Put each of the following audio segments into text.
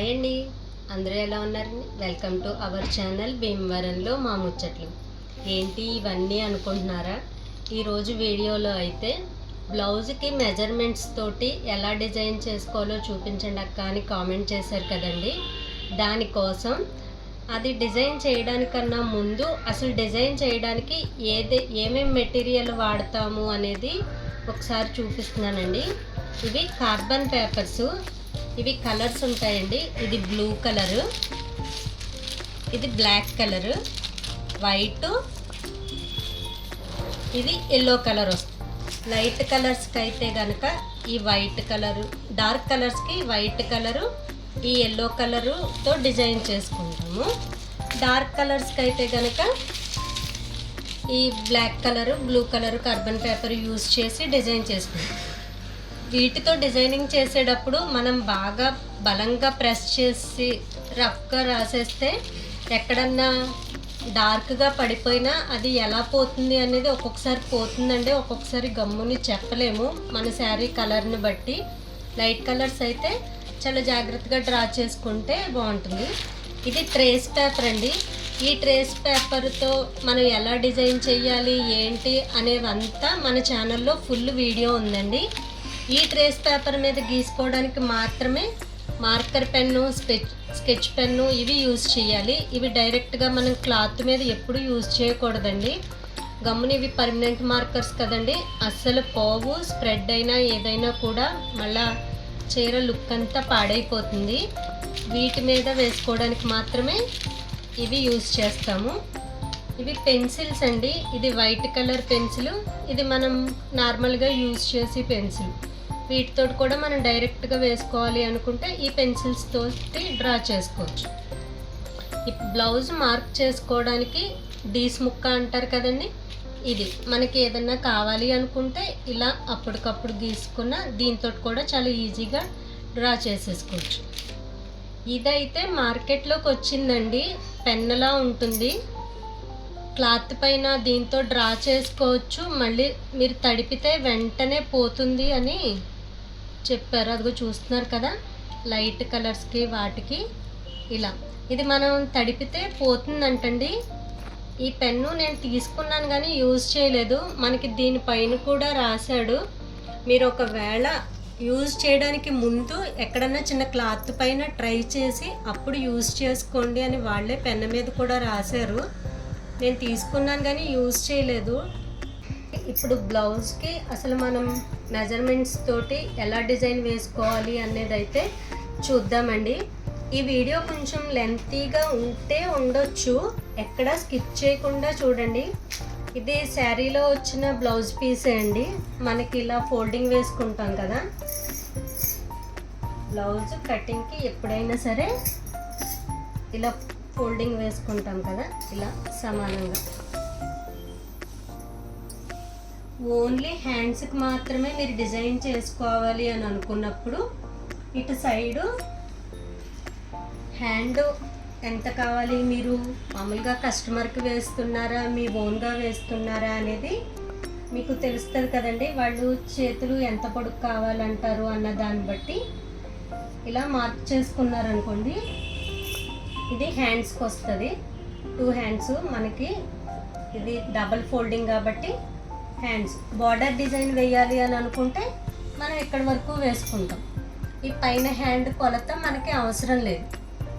Hi అండి. అందరూ ఎలా ఉన్నారండి వెల్కమ్ టు అవర్ ఛానల్ భీమవరంలో మా ముచ్చట్లు. ఏంటి ఇవన్నీ అనుకుంటున్నారా? ఈరోజు వీడియోలో అయితే బ్లౌజ్కి మెజర్మెంట్స్ తోటి ఎలా డిజైన్ చేసుకోవాలో చూపించండి అక్క అని కామెంట్ చేశారు కదండి. దానికోసం అది డిజైన్ చేయడానికన్నా ముందు అసలు డిజైన్ చేయడానికి ఏది ఏమేమి మెటీరియల్ వాడతాము అనేది ఒకసారి చూపిస్తున్నానండి. ఇవి కార్బన్ పేపర్స్. ఇవి కలర్స్ ఉంటాయండి. ఇది బ్లూ కలరు. ఇది బ్లాక్ కలరు. వైట్. ఇది ఎల్లో కలర్ వస్తుంది లైట్ కలర్స్కి అయితే కనుక ఈ వైట్ కలరు డార్క్ కలర్స్కి వైట్ కలరు ఈ ఎల్లో కలరుతో డిజైన్ చేసుకుంటాము. డార్క్ కలర్స్కి అయితే కనుక ఈ black colour blue colour carbon paper use చేసి డిజైన్ చేసుకుంటాం. వీటితో డిజైనింగ్ చేసేటప్పుడు మనం బాగా బలంగా ప్రెస్ చేసి రఫ్గా రాసేస్తే ఎక్కడన్నా డార్క్గా పడిపోయినా అది ఎలా పోతుంది అనేది ఒక్కొక్కసారి పోతుందండి ఒక్కొక్కసారి గమ్ముని చెప్పలేము. మన శారీ కలర్ని బట్టి లైట్ కలర్స్ అయితే చాలా జాగ్రత్తగా డ్రా చేసుకుంటే బాగుంటుంది. ఇది ట్రేస్ పేపర్ అండి. ఈ ట్రేస్ పేపర్తో మనం ఎలా డిజైన్ చేయాలి ఏంటి అనేవంతా మన ఛానల్లో ఫుల్ వీడియో ఉందండి. ఈ ట్రేస్ పేపర్ మీద గీసుకోవడానికి మాత్రమే marker pen sketch sketch pen ఇవి యూజ్ చేయాలి. ఇవి డైరెక్ట్గా మనం క్లాత్ మీద ఎప్పుడు యూజ్ చేయకూడదండి. గమ్ముని ఇవి పర్మనెంట్ మార్కర్స్ కదండి. అస్సలు పోవు స్ప్రెడ్ అయినా ఏదైనా కూడా మళ్ళా చీర లుక్ అంతా పాడైపోతుంది. వీటి మీద వేసుకోవడానికి మాత్రమే ఇవి యూజ్ చేస్తాము. ఇవి పెన్సిల్స్ అండి. ఇది వైట్ కలర్ పెన్సిల్ ఇది మనం నార్మల్గా యూజ్ చేసే పెన్సిల్ వీటితో కూడా మనం డైరెక్ట్గా వేసుకోవాలి అనుకుంటే ఈ పెన్సిల్స్ తోటి డ్రా చేసుకోవచ్చు. ఈ బ్లౌజ్ మార్క్ చేసుకోవడానికి డీస్ ముక్క అంటారు కదండి? ఇది మనకి ఏదన్నా కావాలి అనుకుంటే ఇలా అప్పటికప్పుడు గీసుకున్న దీంతో కూడా చాలా ఈజీగా డ్రా చేసేసుకోవచ్చు. ఇదైతే మార్కెట్లోకి వచ్చిందండి. పెన్నలా ఉంటుంది. క్లాత్ పైన దీంతో డ్రా చేసుకోవచ్చు. మళ్ళీ మీరు తడిపితే వెంటనే పోతుంది అని చెప్పారు. అదిగో చూస్తున్నారు కదా? లైట్ కలర్స్కి వాటికి ఇలా. ఇది మనం తడిపితే పోతుందంటండి. ఈ పెన్ను నేను తీసుకున్నాను కానీ యూజ్ చేయలేదు. మనకి దీనిపైన కూడా రాశాడు. మీరు ఒకవేళ యూజ్ చేయడానికి ముందు ఎక్కడన్నా చిన్న క్లాత్ పైన ట్రై చేసి అప్పుడు యూజ్ చేసుకోండి అని వాళ్ళే పెన్ను మీద కూడా రాశారు. నేను తీసుకున్నాను కానీ యూజ్ చేయలేదు. ఇప్పుడు బ్లౌజ్కి అసలు మనం మెజర్మెంట్స్ తోటి ఎలా డిజైన్ వేసుకోవాలి అనేది అయితే చూద్దామండి. ఈ వీడియో కొంచెం లెంతీగా ఉంటే ఉండొచ్చు. ఎక్కడ స్కిప్ చేయకుండా చూడండి. ఇది శారీలో వచ్చిన బ్లౌజ్ పీసే అండి. మనకి ఇలా ఫోల్డింగ్ వేసుకుంటాం కదా. బ్లౌజ్ కటింగ్కి ఎప్పుడైనా సరే ఇలా ఫోల్డింగ్ వేసుకుంటాం కదా. ఇలా సమానంగా. ఓన్లీ హ్యాండ్స్కి మాత్రమే మీరు డిజైన్ చేసుకోవాలి అని అనుకున్నప్పుడు ఇటు సైడు హ్యాండ్ ఎంత కావాలి మీరు? మామూలుగా కస్టమర్కి వేస్తున్నారా? మీ ఓన్గా వేస్తున్నారా అనేది మీకు తెలుస్తుంది కదండి. వాళ్ళు చేతులు ఎంత పొడుగు కావాలంటారు అన్న దాన్ని బట్టి ఇలా మార్క్ చేసుకున్నారనుకోండి ఇది హ్యాండ్స్కి వస్తుంది. టూ హ్యాండ్స్ మనకి ఇది డబల్ ఫోల్డింగ్ కాబట్టి హ్యాండ్స్ బార్డర్ డిజైన్ వేయాలి అని అనుకుంటే మనం ఇక్కడి వరకు వేసుకుంటాం. ఈ పైన హ్యాండ్ కొలత మనకి అవసరం లేదు.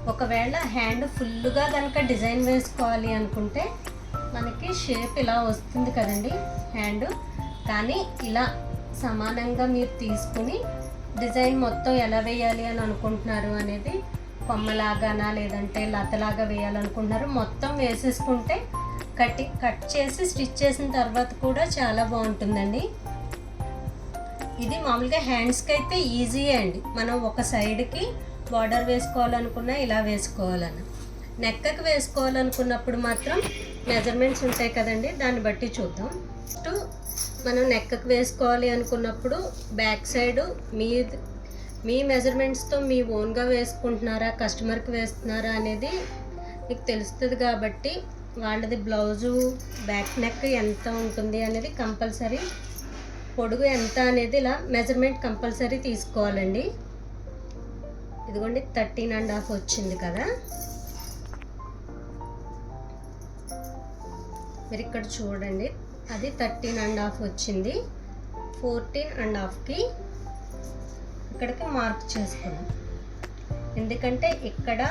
ఒకవేళ హ్యాండ్ ఫుల్గా కనుక డిజైన్ వేసుకోవాలి అనుకుంటే మనకి షేప్ ఇలా వస్తుంది కదండి హ్యాండ్ కానీ ఇలా సమానంగా మీరు తీసుకుని డిజైన్ మొత్తం ఎలా వేయాలి అని అనుకుంటున్నారు అనేది కొమ్మలాగానా లేదంటే లతలాగా వేయాలనుకుంటున్నారు మొత్తం వేసేసుకుంటే కట్టి కట్ చేసి స్టిచ్ చేసిన తర్వాత కూడా చాలా బాగుంటుందండి. ఇది మామూలుగా హ్యాండ్స్కి అయితే ఈజీ అండి. మనం ఒక సైడ్కి బార్డర్ వేసుకోవాలనుకున్నా ఇలా వేసుకోవాలని నెక్కకి వేసుకోవాలనుకున్నప్పుడు మాత్రం మెజర్మెంట్స్ ఉంటాయి కదండి దాన్ని బట్టి చూద్దాం. ఫస్ట్ మనం నెక్కకి వేసుకోవాలి అనుకున్నప్పుడు బ్యాక్ సైడ్ మీ మీ మెజర్మెంట్స్తో మీ ఓన్గా వేసుకుంటున్నారా కస్టమర్కి వేస్తున్నారా అనేది మీకు తెలుస్తుంది కాబట్టి వాళ్ళది బ్లౌజు బ్యాక్ నెక్ ఎంత ఉంటుంది అనేది కంపల్సరీ. పొడుగు ఎంత అనేది ఇలా మెజర్మెంట్ కంపల్సరీ తీసుకోవాలండి. ఇదిగోండి థర్టీన్ అండ్ హాఫ్ వచ్చింది కదా. మీరు ఇక్కడ చూడండి అది థర్టీన్ అండ్ హాఫ్ వచ్చింది. ఫోర్టీన్ అండ్ హాఫ్కి ఇక్కడికి మార్క్ చేసుకున్నాం. ఎందుకంటే ఇక్కడ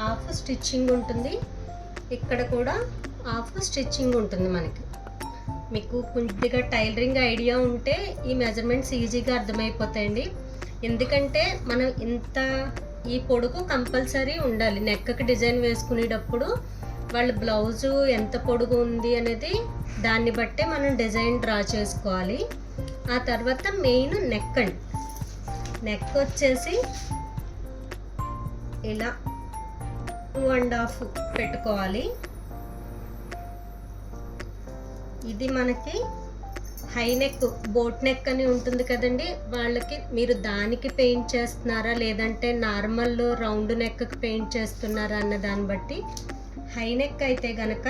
హాఫ్ స్టిచ్చింగ్ ఉంటుంది ఇక్కడ కూడా హాఫ్ స్టిచ్చింగ్ ఉంటుంది మనకి. మీకు కొద్దిగా టైలరింగ్ ఐడియా ఉంటే ఈ మెజర్మెంట్స్ ఈజీగా అర్థమైపోతాయండి. ఎందుకంటే మనం ఇంత ఈ పొడుగు కంపల్సరీ ఉండాలి. నెక్కకి డిజైన్ వేసుకునేటప్పుడు వాళ్ళ బ్లౌజు ఎంత పొడుగు ఉంది అనేది దాన్ని బట్టే మనం డిజైన్ డ్రా చేసుకోవాలి. ఆ తర్వాత మెయిన్ నెక్ అండి. నెక్ వచ్చేసి ఇలా టూ అండ్ హాఫ్ పెట్టుకోవాలి. ఇది మనకి హై నెక్ బోట్ నెక్ అని ఉంటుంది కదండి. వాళ్ళకి మీరు దానికి పెయింట్ చేస్తున్నారా లేదంటే నార్మల్ రౌండ్ నెక్కి పెయింట్ చేస్తున్నారా అన్న దాన్ని బట్టి హై నెక్ అయితే గనక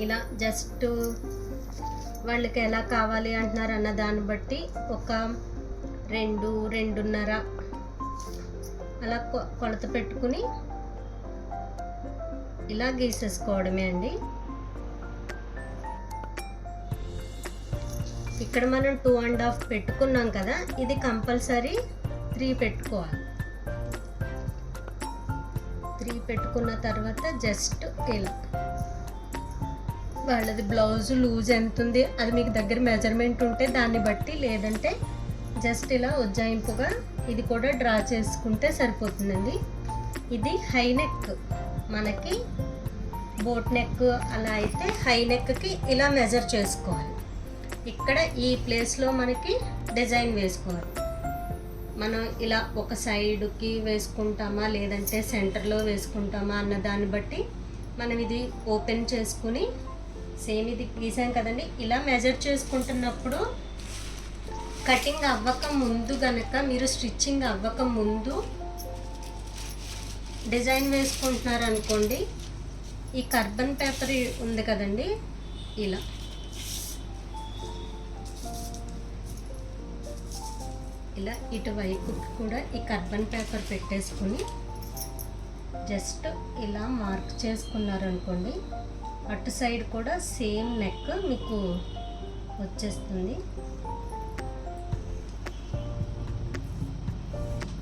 ఇలా జస్ట్ వాళ్ళకి ఎలా కావాలి అంటున్నారు అన్న దాన్ని బట్టి ఒక రెండు రెండున్నర అలా కొ- కొలత పెట్టుకుని ఇలా గీసేసుకోవడమే అండి. ఇక్కడ మనం టూ అండ్ హాఫ్ పెట్టుకున్నాం కదా ఇది కంపల్సరీ త్రీ పెట్టుకోవాలి. త్రీ పెట్టుకున్న తర్వాత జస్ట్ ఇలా. వాళ్ళది బ్లౌజ్ లూజ్ ఎంత ఉంది అది మీకు దగ్గర మెజర్మెంట్ ఉంటే దాన్ని బట్టి లేదంటే జస్ట్ ఇలా ఉజ్జాయింపుగా ఇది కూడా డ్రా చేసుకుంటే సరిపోతుందండి. ఇది హైనెక్ మనకి బోట్ నెక్ అలా అయితే హై నెక్కి ఇలా మెజర్ చేసుకోవాలి. ఇక్కడ ఈ ప్లేస్లో మనకి డిజైన్ వేసుకోవాలి. మనం ఇలా ఒక సైడ్కి వేసుకుంటామా లేదంటే సెంటర్లో వేసుకుంటామా అన్న దాన్ని బట్టి మనం ఇది ఓపెన్ చేసుకుని సేమ్ ఇది గీసాం కదండి ఇలా మెజర్ చేసుకుంటున్నప్పుడు కటింగ్ అవ్వక ముందు గనక మీరు స్టిచ్చింగ్ అవ్వక ముందు డిజైన్ వేసుకుంటున్నారు అనుకోండి. ఈ కార్బన్ పేపర్ ఉంది కదండి. ఇలా. ఇలా ఇటువైపు కూడా ఈ కార్బన్ పేపర్ పెట్టేసుకుని జస్ట్ ఇలా మార్క్ చేసుకున్నారనుకోండి అటు సైడ్ కూడా సేమ్ నెక్ మీకు వచ్చేస్తుంది.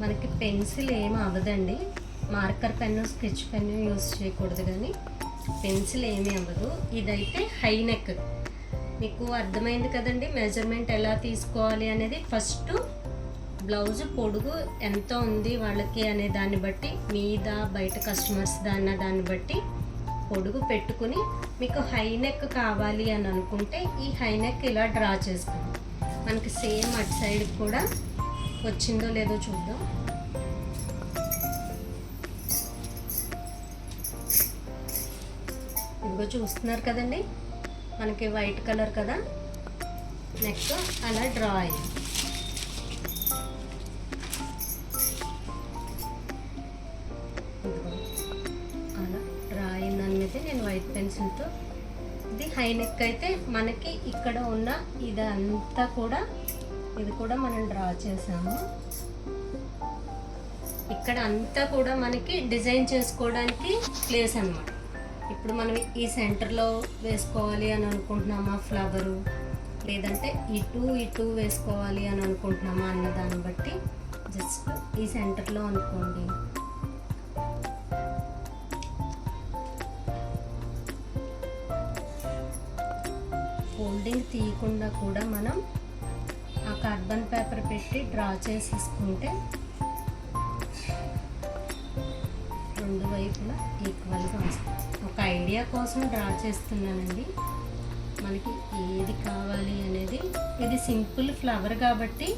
మనకి పెన్సిల్ ఏం అవ్వదండి. Marker pen sketch pen use చేయకూడదు కానీ పెన్సిల్ ఏమీ అవ్వదు. ఇదైతే హై నెక్. మీకు అర్థమైంది కదండి మెజర్మెంట్ ఎలా తీసుకోవాలి అనేది. ఫస్ట్ బ్లౌజ్ పొడుగు ఎంత ఉంది వాళ్ళకి అనే దాన్ని బట్టి మీద బయట కస్టమర్స్ దాన్న దాన్ని బట్టి పొడుగు పెట్టుకుని మీకు హై నెక్ కావాలి అని అనుకుంటే ఈ హై నెక్ ఇలా డ్రా చేసుకోండి మనకి సేమ్ అటు సైడ్ కూడా వచ్చిందో లేదో చూద్దాం. ఇదిగో చూస్తున్నారు కదండి? మనకి వైట్ కలర్ కదా? నెక్స్ట్ అలా డ్రా అలా డ్రా అయిన దాని మీద నేను వైట్ పెన్సిల్తో ఇది హై నెక్ అయితే మనకి ఇక్కడ ఉన్న ఇదంతా కూడా ఇది కూడా మనం డ్రా చేసాము. ఇక్కడ అంతా కూడా మనకి డిజైన్ చేసుకోవడానికి ప్లేస్ అన్నమాట. ఇప్పుడు మనం ఈ సెంటర్లో వేసుకోవాలి అని అనుకుంటున్నామా ఫ్లవరు? లేదంటే ఇటు ఇటు వేసుకోవాలి అని అనుకుంటున్నామా అన్న దాన్ని బట్టి జస్ట్ ఈ సెంటర్లో అనుకోండి. ఫోల్డింగ్ తీయకుండా కూడా మనం ఆ కార్బన్ పేపర్ పెట్టి డ్రా చేసేసుకుంటే రెండు వైపులా ఈక్వల్గా వస్తుంది. ఒక ఐడియా కోసం డ్రా చేస్తున్నానండి. మనకి ఏది కావాలి అనేది ఇది సింపుల్ ఫ్లవర్ కాబట్టి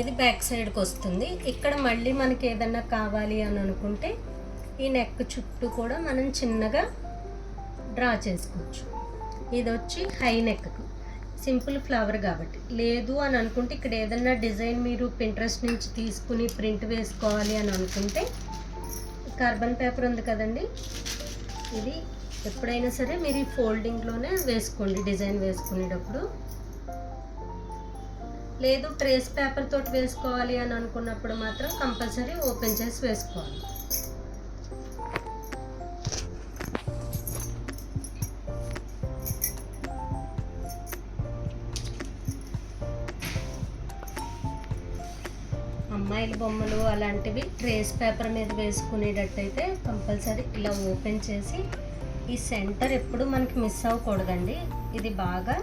ఇది బ్యాక్ సైడ్కి వస్తుంది. ఇక్కడ మళ్ళీ మనకి ఏదన్నా కావాలి అని అనుకుంటే ఈ నెక్ చుట్టూ కూడా మనం చిన్నగా డ్రా చేసుకోవచ్చు. ఇది వచ్చి హై నెక్ సింపుల్ ఫ్లవర్ కాబట్టి. లేదు అని అనుకుంటే ఇక్కడ ఏదన్నా డిజైన్ మీరు పింట్రెస్ట్ నుంచి తీసుకుని ప్రింట్ వేసుకోవాలి అని అనుకుంటే కార్బన్ పేపర్ ఉంది కదండి. ఇది ఎప్పుడైనా సరే మీరు ఈ ఫోల్డింగ్లోనే వేసుకోండి డిజైన్ వేసుకునేటప్పుడు. లేదు ట్రేస్ పేపర్ తోటి వేసుకోవాలి అని అనుకున్నప్పుడు మాత్రం కంపల్సరీ ఓపెన్ చేసి వేసుకోవాలి. అమ్మాయిల బొమ్మలు అలాంటివి ట్రేస్ పేపర్ మీద వేసుకునేటట్టయితే కంపల్సరీ ఇలా ఓపెన్ చేసి ఈ సెంటర్ ఎప్పుడు మనకి మిస్ అవ్వకూడదండి. ఇది బాగా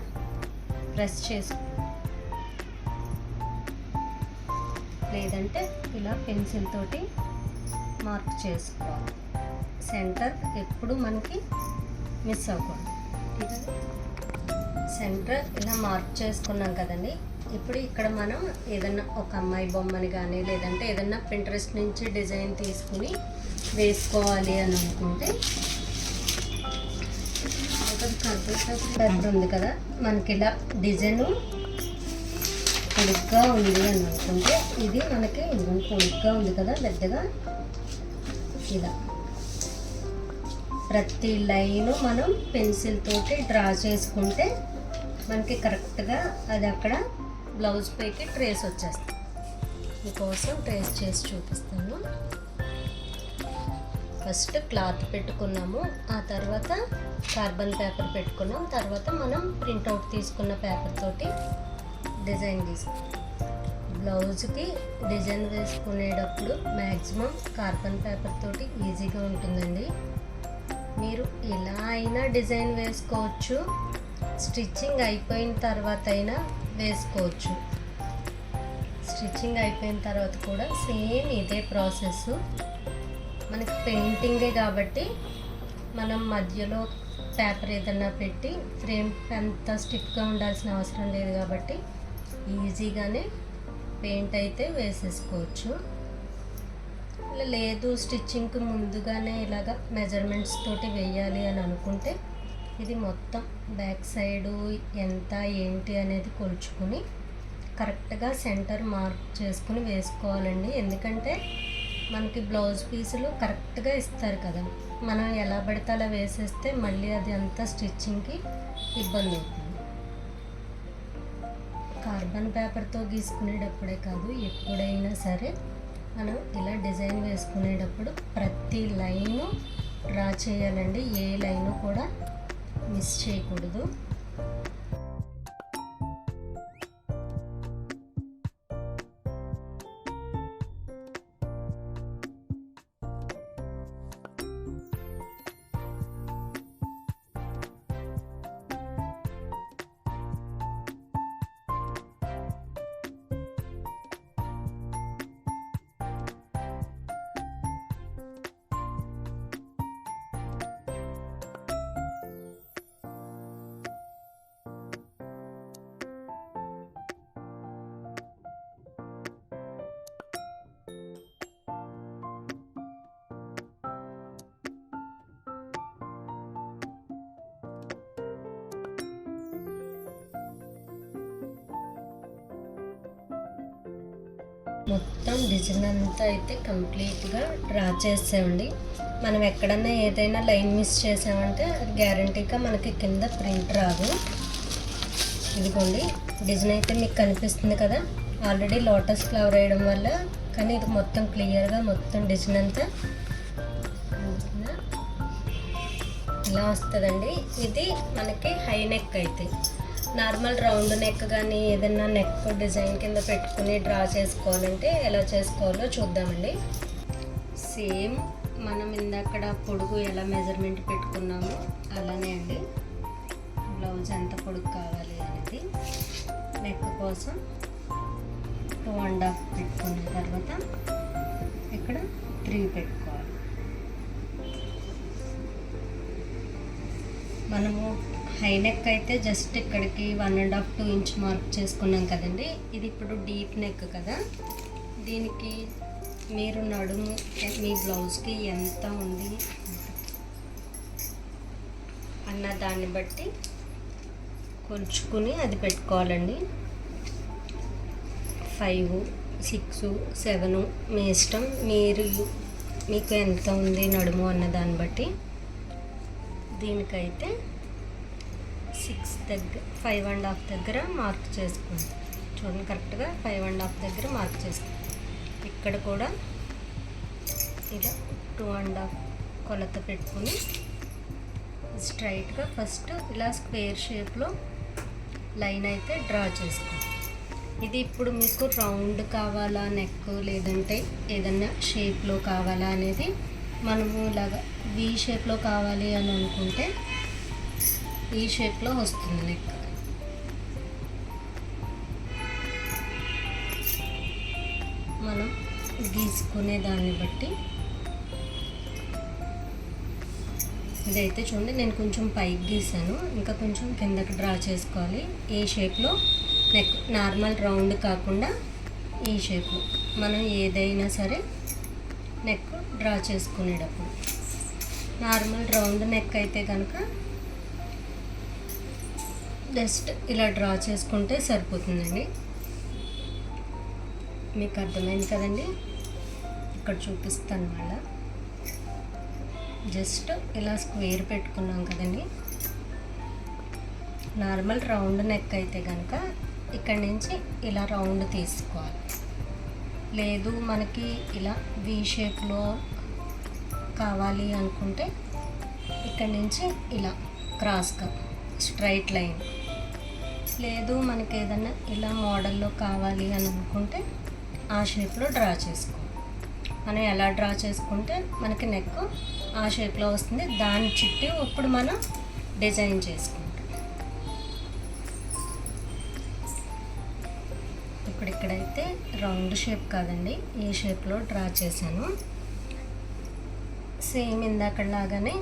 ప్రెస్ చేసు లేదంటే ఇలా పెన్సిల్ తోటి మార్క్ చేసుకోవాలి. సెంటర్ ఎప్పుడు మనకి మిస్ అవ్వకూడదు. సెంటర్ ఇలా మార్క్ చేసుకున్నాం కదండి. ఇప్పుడు ఇక్కడ మనం ఏదన్నా ఒక అమ్మాయి బొమ్మని కానీ లేదంటే ఏదన్నా పింట్రెస్ట్ నుంచి డిజైన్ తీసుకుని వేసుకోవాలి అని అనుకుంటే పేపర్ ఉంది కదా మనకి ఇలా డిజైన్ పొడుగ్గా ఉంది అని అనుకుంటే ఇది మనకి పొడుగ్గా ఉంది కదా పెద్దగా ఇలా. ప్రతి లైను మనం పెన్సిల్ తోటి డ్రా చేసుకుంటే మనకి కరెక్ట్గా అది అక్కడ బ్లౌజ్ పైకి ట్రేస్ వచ్చేస్తుంది మీకోసం ట్రేస్ చేసి చూపిస్తాను. ఫస్ట్ క్లాత్ పెట్టుకున్నాము. ఆ తర్వాత కార్బన్ పేపర్ పెట్టుకున్నాం. తర్వాత మనం ప్రింట్అవుట్ తీసుకున్న పేపర్ తోటి డిజైన్ తీసుకున్నాం. బ్లౌజ్కి డిజైన్ వేసుకునేటప్పుడు మ్యాక్సిమం కార్బన్ పేపర్ తోటి ఈజీగా ఉంటుందండి. మీరు ఎలా అయినా డిజైన్ వేసుకోవచ్చు. స్టిచ్చింగ్ అయిపోయిన తర్వాత అయినా వేసుకోవచ్చు. స్టిచ్చింగ్ అయిపోయిన తర్వాత కూడా సేమ్ ఇదే ప్రాసెస్. మనకి పెయింటింగే కాబట్టి మనం మధ్యలో పేపర్ ఏదన్నా పెట్టి ఫ్రేమ్ అంత స్టిఫ్గా ఉండాల్సిన అవసరం లేదు కాబట్టి ఈజీగానే పెయింట్ అయితే వేసేసుకోవచ్చు. లేదు స్టిచ్చింగ్కి ముందుగానే ఇలాగ మెజర్మెంట్స్ తోటి వేయాలి అని అనుకుంటే ఇది మొత్తం బ్యాక్ సైడు ఎంత ఏంటి అనేది కొలుచుకొని కరెక్ట్గా సెంటర్ మార్క్ చేసుకుని వేసుకోవాలండి. ఎందుకంటే మనకి బ్లౌజ్ పీసులు కరెక్ట్గా ఇస్తారు కదా. మనం ఎలా పడితే అలా వేసేస్తే మళ్ళీ అది అంతా స్టిచ్చింగ్కి ఇబ్బంది అవుతుంది. కార్బన్ పేపర్తో గీసుకునేటప్పుడే కాదు ఎప్పుడైనా సరే మనం ఇలా డిజైన్ వేసుకునేటప్పుడు ప్రతి లైను డ్రా చేయాలండి. ఏ లైను కూడా మిస్ చేయకూడదు. మొత్తం డిజైన్ అంతా అయితే కంప్లీట్గా డ్రా చేసామండి మనం ఎక్కడన్నా ఏదైనా లైన్ మిస్ చేసామంటే అది గ్యారంటీగా మనకి కింద ప్రింట్ రాదు. ఇదిగోండి డిజైన్ అయితే మీకు కనిపిస్తుంది కదా? ఆల్రెడీ లోటస్ ఫ్లవర్ వేయడం వల్ల కానీ ఇది మొత్తం క్లియర్గా మొత్తం డిజైన్ అంతా ఇలా వస్తుందండి. ఇది మనకి హై నెక్ అయితే. నార్మల్ రౌండ్ నెక్ కానీ ఏదైనా నెక్ డిజైన్ కింద పెట్టుకుని డ్రా చేసుకోవాలంటే ఎలా చేసుకోవాలో చూద్దామండి. సేమ్ మనం ఇందాకడ పొడుగు ఎలా మెజర్మెంట్ పెట్టుకున్నామో అలానే అండి. బ్లౌజ్ ఎంత పొడుగు కావాలి అనేది నెక్ కోసం టూ అండ్ హాఫ్ పెట్టుకున్న తర్వాత ఇక్కడ త్రీ పెట్టుకోవాలి. మనము హై నెక్ అయితే జస్ట్ ఇక్కడికి one and half two inch mark చేసుకున్నాం కదండి. ఇది ఇప్పుడు డీప్ నెక్ కదా. దీనికి మీరు నడుము మీ బ్లౌజ్కి ఎంత ఉంది? అన్న దాన్ని బట్టి కొలుచుకుని అది పెట్టుకోవాలండి. ఫైవ్ సిక్స్ సెవెన్ మీ ఇష్టం. మీరు మీకు ఎంత ఉంది నడుము అన్న దాన్ని బట్టి దీనికైతే సిక్స్ దగ్గర ఫైవ్ అండ్ హాఫ్ దగ్గర మార్క్ చేసుకోండి. చూడండి కరెక్ట్గా ఫైవ్ అండ్ హాఫ్ దగ్గర మార్క్ చేసుకో ఇక్కడ కూడా ఇలా టూ అండ్ హాఫ్ కొలత పెట్టుకుని స్ట్రైట్గా ఫస్ట్ ఇలా స్క్వేర్ షేప్లో లైన్ అయితే డ్రా చేసుకో ఇది ఇప్పుడు మీకు రౌండ్ కావాలా నెక్ లేదంటే ఏదన్నా షేప్లో కావాలా అనేది మనము ఇలాగ వి షేప్లో కావాలి అని అనుకుంటే ఈ షేప్లో వస్తుంది నెక్ మనం గీసుకునే దాన్ని బట్టి ఇదైతే చూడండి నేను కొంచెం పైకి గీసాను. ఇంకా కొంచెం కిందకి డ్రా చేసుకోవాలి. ఏ షేప్లో నెక్ నార్మల్ రౌండ్ కాకుండా ఈ షేప్లో మనం ఏదైనా సరే నెక్ డ్రా చేసుకునేటప్పుడు. నార్మల్ రౌండ్ నెక్ అయితే కనుక జస్ట్ ఇలా డ్రా చేసుకుంటే సరిపోతుందండి. మీకు అర్థమైంది కదండి? ఇక్కడ చూపిస్తాను మళ్ళా జస్ట్ ఇలా స్క్వేర్ పెట్టుకున్నాం కదండి. నార్మల్ రౌండ్ నెక్ అయితే కనుక ఇక్కడ నుంచి ఇలా రౌండ్ తీసుకోవాలి. లేదు మనకి ఇలా వీ షేప్లో కావాలి అనుకుంటే ఇక్కడ నుంచి ఇలా క్రాస్గా స్ట్రైట్ లైన్ లేదు మనకి ఏదన్నా ఇలా మోడల్లో కావాలి అని అనుకుంటే ఆ షేప్లో డ్రా చేసుకో. మనం ఎలా డ్రా చేసుకుంటే మనకి నెక్ ఆ షేప్లో వస్తుంది. దాని చుట్టూ ఇప్పుడు మనం డిజైన్ చేసుకుంటాం. ఇప్పుడు ఇక్కడైతే రౌండ్ షేప్ కాదండి ఈ షేప్లో డ్రా చేశాను. సేమ్ ఇందాకలాగానే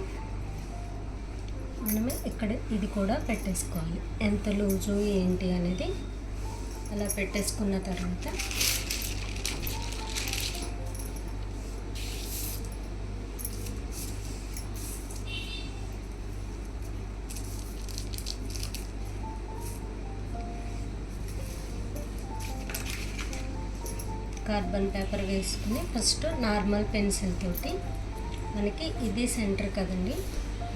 మనం ఇక్కడ ఇది కూడా పెట్టేసుకోవాలి. ఎంత లూజు ఏంటి అనేది అలా పెట్టేసుకున్న తర్వాత కార్బన్ పేపర్ వేసుకుని ఫస్ట్ నార్మల్ పెన్సిల్ తోటి మనకి ఇది సెంటర్ కదండి.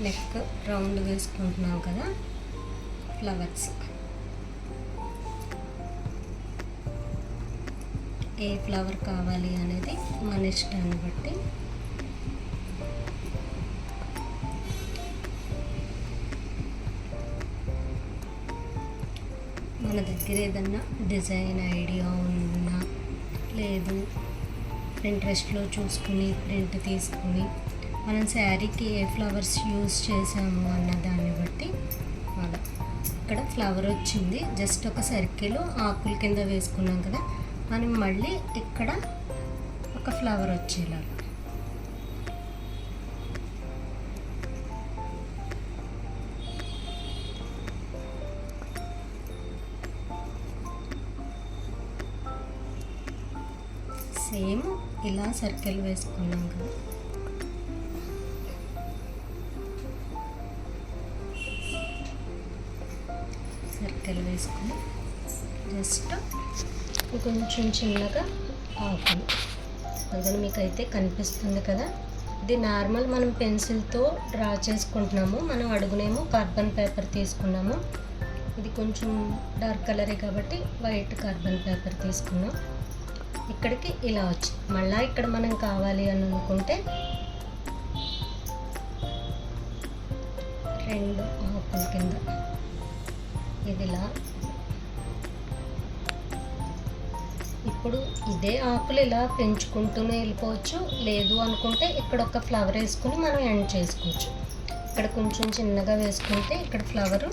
నెక్ రౌండ్ వేసుకుంటున్నాం కదా ఫ్లవర్స్. ఏ ఫ్లవర్ కావాలి అనేది మన ఇష్టాన్ని బట్టి. మన దగ్గర ఏదన్నా డిజైన్ ఐడియా ఉన్నా లేదు ఇంట్రెస్ట్లో చూసుకుని ప్రింట్ తీసుకుని మనం శారీకి ఏ ఫ్లవర్స్ యూస్ చేసాము అన్న దాన్ని బట్టి అలా. ఇక్కడ ఫ్లవర్ వచ్చింది. జస్ట్ ఒక సర్కిల్ ఆకుల కింద వేసుకున్నాం కదా. మనం మళ్ళీ ఇక్కడ ఒక ఫ్లవర్ వచ్చేలా. సేమ్ ఇలా సర్కిల్ వేసుకున్నాం కదా. వేసుకుని జస్ట్ కొంచెం చిన్నగా ఆకులు. అందుకని మీకు అయితే కనిపిస్తుంది కదా. ఇది నార్మల్ మనం పెన్సిల్తో డ్రా చేసుకుంటున్నాము. మనం అడుగునేమో కార్బన్ పేపర్ తీసుకున్నాము. ఇది కొంచెం డార్క్ కలరే కాబట్టి వైట్ కార్బన్ పేపర్ తీసుకున్నాం. ఇక్కడికి ఇలా వచ్చి మళ్ళీ ఇక్కడ మనం కావాలి అని అనుకుంటే రెండు ఆకుల కింద ఇదిలా. ఇప్పుడు ఇదే ఆకులు ఇలా పెంచుకుంటూనే వెళ్ళిపోవచ్చు. లేదు అనుకుంటే ఇక్కడ ఒక ఫ్లవర్ వేసుకుని మనం ఎండ్ చేసుకోవచ్చు. ఇక్కడ కొంచెం చిన్నగా వేసుకుంటే ఇక్కడ ఫ్లవరు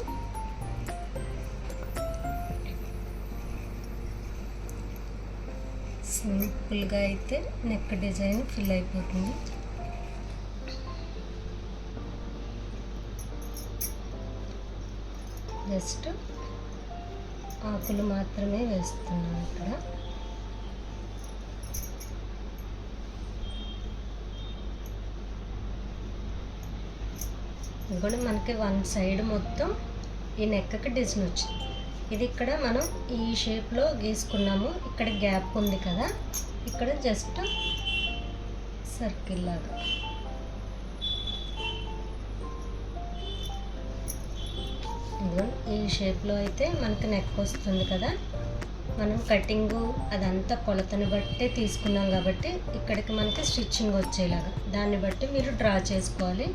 సింపుల్గా అయితే నెక్ డిజైన్ ఫిల్ అయిపోతుంది. ఆకులు మాత్రమే వేస్తున్నాను ఇక్కడ. ఇది కూడా మనకి వన్ సైడ్ మొత్తం ఈ నెక్కకి డిజైన్ వచ్చింది. ఇది ఇక్కడ మనం ఈ షేప్లో గీసుకున్నాము. ఇక్కడ గ్యాప్ ఉంది కదా. ఇక్కడ జస్ట్ సర్కిల్ లాగా. ఇదిగోండి ఈ షేప్లో అయితే మనకి నెక్ వస్తుంది కదా. మనం కటింగు అదంతా కొలతని బట్టే తీసుకున్నాం కాబట్టి ఇక్కడికి మనకి స్టిచ్చింగ్ వచ్చేలాగా. దాన్ని బట్టి మీరు డ్రా చేసుకోవాలి.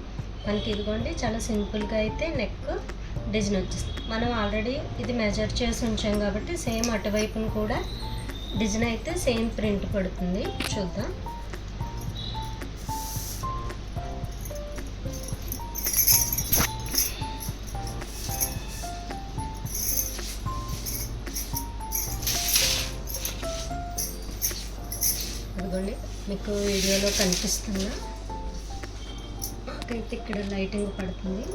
మనకి ఇదిగోండి చాలా సింపుల్గా అయితే నెక్ డిజైన్ వచ్చేస్తుంది. మనం ఆల్రెడీ ఇది మెజర్ చేసి ఉంచాం కాబట్టి సేమ్ అటువైపును కూడా డిజైన్ అయితే సేమ్ ప్రింట్ పడుతుంది. చూద్దాం. మీకు వీడియోలో కనిపిస్తుందా మాకైతే ఇక్కడ లైటింగ్ పడుతుంది.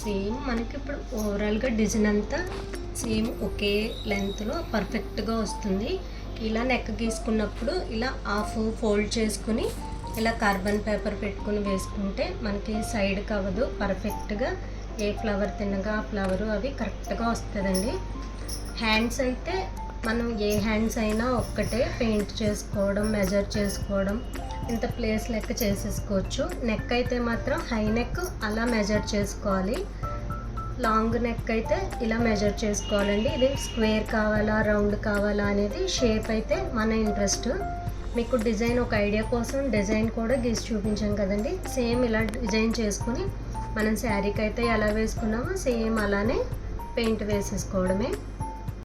సేమ్ మనకి ఇప్పుడు ఓవరాల్గా డిజైన్ అంతా సేమ్ ఒకే లెంత్లో పర్ఫెక్ట్గా వస్తుంది. ఇలా నెక్ గీసుకున్నప్పుడు ఇలా హాఫ్ ఫోల్డ్ చేసుకుని ఇలా కార్బన్ పేపర్ పెట్టుకుని వేసుకుంటే మనకి సైడ్కి అవ్వదు పర్ఫెక్ట్గా. ఏ ఫ్లవర్ తినగా ఆ ఫ్లవరు అవి కరెక్ట్గా వస్తుందండి. హ్యాండ్స్ అయితే మనం ఏ హ్యాండ్స్ అయినా ఒక్కటే పెయింట్ చేసుకోవడం మెజర్ చేసుకోవడం ఇంత ప్లేస్ లెక్క చేసేసుకోవచ్చు. నెక్ అయితే మాత్రం హై నెక్ అలా మెజర్ చేసుకోవాలి. లాంగ్ నెక్ అయితే ఇలా మెజర్ చేసుకోవాలండి. ఇది స్క్వేర్ కావాలా రౌండ్ కావాలా అనేది షేప్ అయితే మన ఇంట్రెస్ట్. మీకు డిజైన్ ఒక ఐడియా కోసం డిజైన్ కూడా గీసి చూపించాం కదండి. సేమ్ ఇలా డిజైన్ చేసుకుని మనం శారీకి అయితే ఎలా వేసుకున్నామో సేమ్ అలానే పెయింట్ వేసేసుకోవడమే.